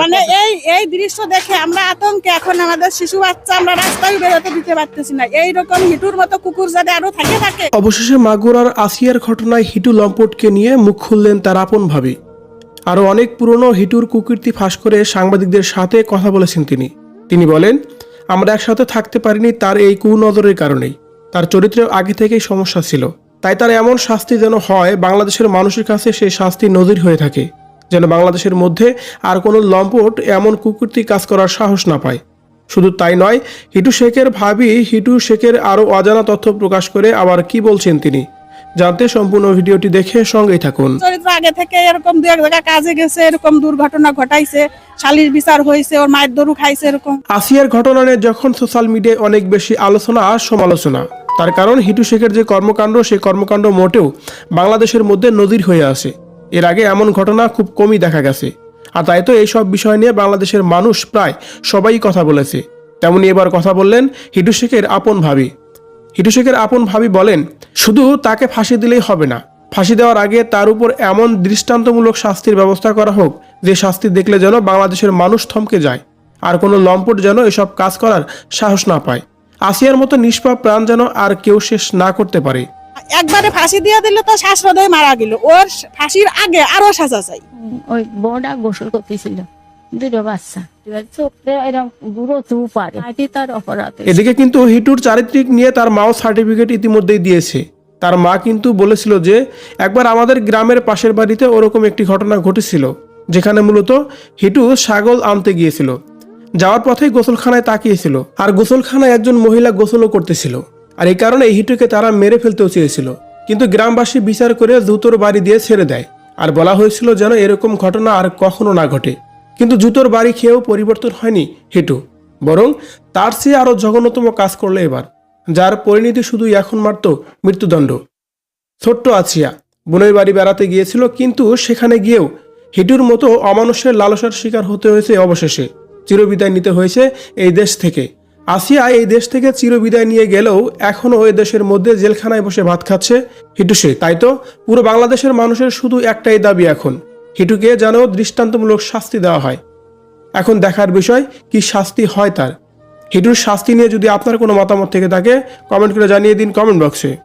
মানে এই এই দৃশ্য দেখে আমরা আতঙ্কে এখন আমাদের শিশু বাচ্চা আমরা রাস্তায় বেরোতে দিতে পারতেছি না। এই রকম হিটুর মতো কুকুর যাতে আরও থাকে থাকে। অবশেষে মাগুরার আসিয়ার ঘটনায় হিটু লম্পটকে নিয়ে মুখ খুললেন তার আপন ভাবি। আরও অনেক পুরনো হিটুর কুকীর্তি ফাঁস করে সাংবাদিকদের সাথে কথা বলেছেন তিনি। তিনি বলেন আমরা একসাথে থাকতে পারিনি তার এই কুনজরের কারণেই। তার চরিত্রে আগে থেকেই সমস্যা ছিল। তাই তার এমন শাস্তি যেন হয় বাংলাদেশের মানুষের কাছে সেই শাস্তি নজির হয়ে থাকে। যেন বাংলাদেশের মধ্যে আর কোনো লম্পট এমন কুকুরটি কাজ করার সাহস না পায়। শুধু তাই নয় হিটু শেখের ভাবি হিটু শেখের আরও অজানা তথ্য প্রকাশ করে আবার কি বলছেন তিনি? জানতে সম্পূর্ণ ভিডিওটি দেখে সঙ্গেই থাকুন। চরিত্র আগে থেকে এরকম দু এক জায়গায় কাজে গেছে এরকম দুর্ঘটনা ঘটাইছে শালির বিচার হয়েছে ওর মায়ের দরু খাইছে এরকম। আসিয়ার ঘটনা নিয়ে যখন সোশ্যাল মিডিয়ায় অনেক বেশি আলোচনা আর সমালোচনা তার কারণ হিটু শেখের যে কর্মকাণ্ড সেই কর্মকাণ্ড মোটেও বাংলাদেশের মধ্যে নজির হয়ে আসে এর আগে এমন ঘটনা খুব কমই দেখা গেছে। আর তাই তো এইসব বিষয় নিয়ে বাংলাদেশের মানুষ প্রায় সবাই কথা বলেছে। তেমনি এবার কথা বললেন হিটু শেখের আপন ভাবি। হিটু শেখের আপন ভাবি বলেন, শুধু তাকে ফাঁসি দিলেই হবে না। ফাঁসি দেওয়ার আগে তার উপর এমন দৃষ্টান্তমূলক শাস্তির ব্যবস্থা করা হোক, যে শাস্তি দেখলে যেন বাংলাদেশের মানুষ থমকে যায়। আর কোনো লম্পট যেন এসব কাজ করার সাহস না পায়। আসিয়ার মতো নিষ্পাপ প্রাণ যেন আর কেউ শেষ না করতে পারে। একবারে ফাঁসি দিয়ে দিলে তো শ্বাসরোধে মারা গেল। ওর ফাঁসির আগে আরও সাজা চাই। ওই বড়া গোসল করতেছিল। দুটো বাচ্চা। এদিকে কিন্তু হিটুর চারিত্রিক নিয়ে তার মাও সার্টিফিকেট ইতিমধ্যেই দিয়েছে। তার মা কিন্তু বলেছিল যে একবার আমাদের গ্রামের পাশের বাড়িতে ওরকম একটি ঘটনা ঘটেছিল যেখানে মূলত হিটু ছাগল আনতে গিয়েছিল। যাওয়ার পথেই গোসলখানায় তাকিয়েছিল। আর গোসলখানায় একজন মহিলা গোসলও করতেছিল। আর এই কারণে হিটুকে তারা মেরে ফেলতেও চেয়েছিল। কিন্তু গ্রামবাসী বিচার করে জুতোর বাড়ি দিয়ে ছেড়ে দেয়। আর বলা হয়েছিল যেন এরকম ঘটনা আর কখনো না ঘটে। কিন্তু জুতোর বাড়ি খেয়েও পরিবর্তন হয়নি হিটু। বরং তার চেয়ে আরও জঘন্যতম কাজ করল এবার, যার পরিণতি শুধু এখন মাত্র মৃত্যুদণ্ড। ছোট্ট আছিয়া বোনের বাড়ি বেড়াতে গিয়েছিল, কিন্তু সেখানে গিয়েও হিটুর মতো অমানুষের লালসার শিকার হতে হয়েছে অবশেষে। চিরবিদায় নিতে হয়েছে এই দেশ থেকে। আসিয়া এই দেশ থেকে চিরবিদায় নিয়ে গেলেও এখনও ওই দেশের মধ্যে জেলখানায় বসে ভাত খাচ্ছে হিটু সে তাই তো? পুরো বাংলাদেশের মানুষের শুধু একটাই দাবি এখন, হিটুকে যেন দৃষ্টান্তমূলক শাস্তি দেওয়া হয়। এখন দেখার বিষয়, কি শাস্তি হয় তার? হিটুর শাস্তি নিয়ে যদি আপনার কোনো মতামত থেকে থাকে কমেন্ট করে জানিয়ে দিন কমেন্ট বক্সে